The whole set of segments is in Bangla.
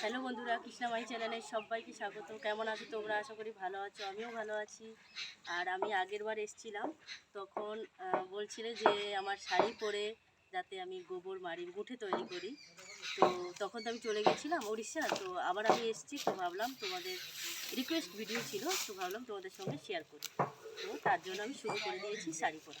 হ্যালো বন্ধুরা কৃষ্ণামাই চ্যানেলে সবাইকে স্বাগত কেমন আছো তোমরা? আশা করি ভালো আছো, আমিও ভালো আছি। আর আমি আগের বার এসেছিলাম, তখন বলছিলে যে আমার শাড়ি পরে যাতে আমি গোবর মারি গুঠে তৈরি করি। তো তখন তো আমি চলে গেছিলাম উড়িষ্যা তো আবার আমি এসেছি, তো ভাবলাম তোমাদের রিকোয়েস্ট ভিডিও ছিল, তো ভাবলাম তোমাদের সঙ্গে শেয়ার করি। তো তার জন্য আমি শুরু করে দিয়েছি শাড়ি পরা।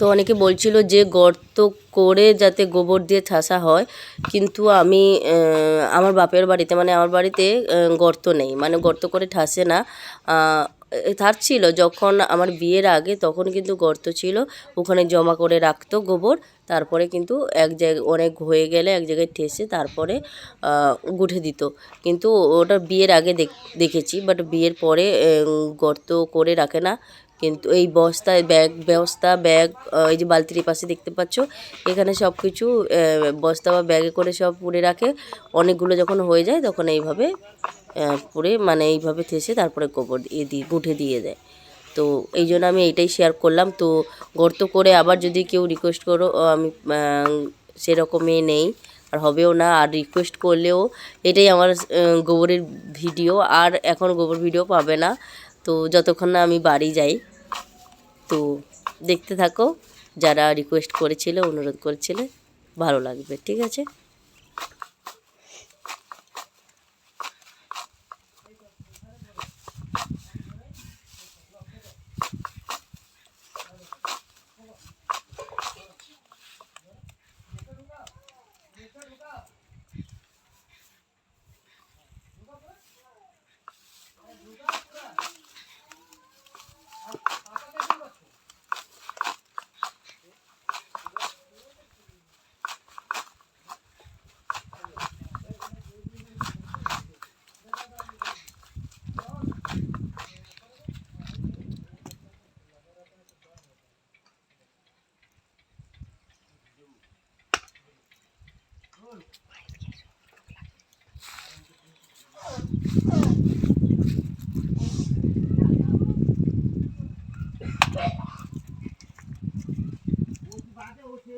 তো অনেকে বলছিল যে গর্ত করে যাতে গোবর দিয়ে ঠাসা হয়, কিন্তু আমি আমার বাপের বাড়িতে মানে আমার বাড়িতে গর্ত নেই। মানে গর্ত করে ঠাসে না। তার ছিল, যখন আমার বিয়ের আগে, তখন কিন্তু গর্ত ছিল। ওখানে জমা করে রাখতো গোবর, তারপরে কিন্তু এক জায়গায় অনেক হয়ে গেলে এক জায়গায় ঠেসে তারপরে গুঠে দিত। কিন্তু ওটা বিয়ের আগে দেখ- দেখেছি বাট বিয়ের পরে গর্ত করে রাখে না। কিন্তু এই বস্তায় ব্যাগ, বস্তা, ব্যাগ এই যে বালতির পাশে দেখতে পাচ্ছ, এখানে সব কিছু বস্তা বা ব্যাগে করে সব পুড়ে রাখে। অনেকগুলো যখন হয়ে যায়, তখন এইভাবে পুড়ে মানে এইভাবে থেসে তারপরে গোবর দিয়ে দিয়ে, গুঠে দিয়ে দেয়। তো এই জন্য আমি এইটাই শেয়ার করলাম। তো গর্ত করে আবার যদি কেউ রিকোয়েস্ট করো আমি সেরকমই নেই, আর হবেও না। আর রিকোয়েস্ট করলেও এটাই আমার গোবরের ভিডিও। আর এখন গোবর ভিডিও পাবে না। তো যতক্ষণ না আমি বাড়ি যাই তো দেখতে থাকো। যারা রিকোয়েস্ট করেছিল অনুরোধ করেছিলে ভালো লাগবে ঠিক আছে?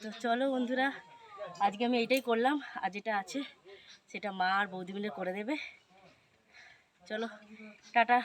তো চলো বন্ধুরা, আজকে আমি এইটাই করলাম, আর যেটা আছে সেটা মা আর বৌদি মিলে করে দেবে। চলো, টাটা।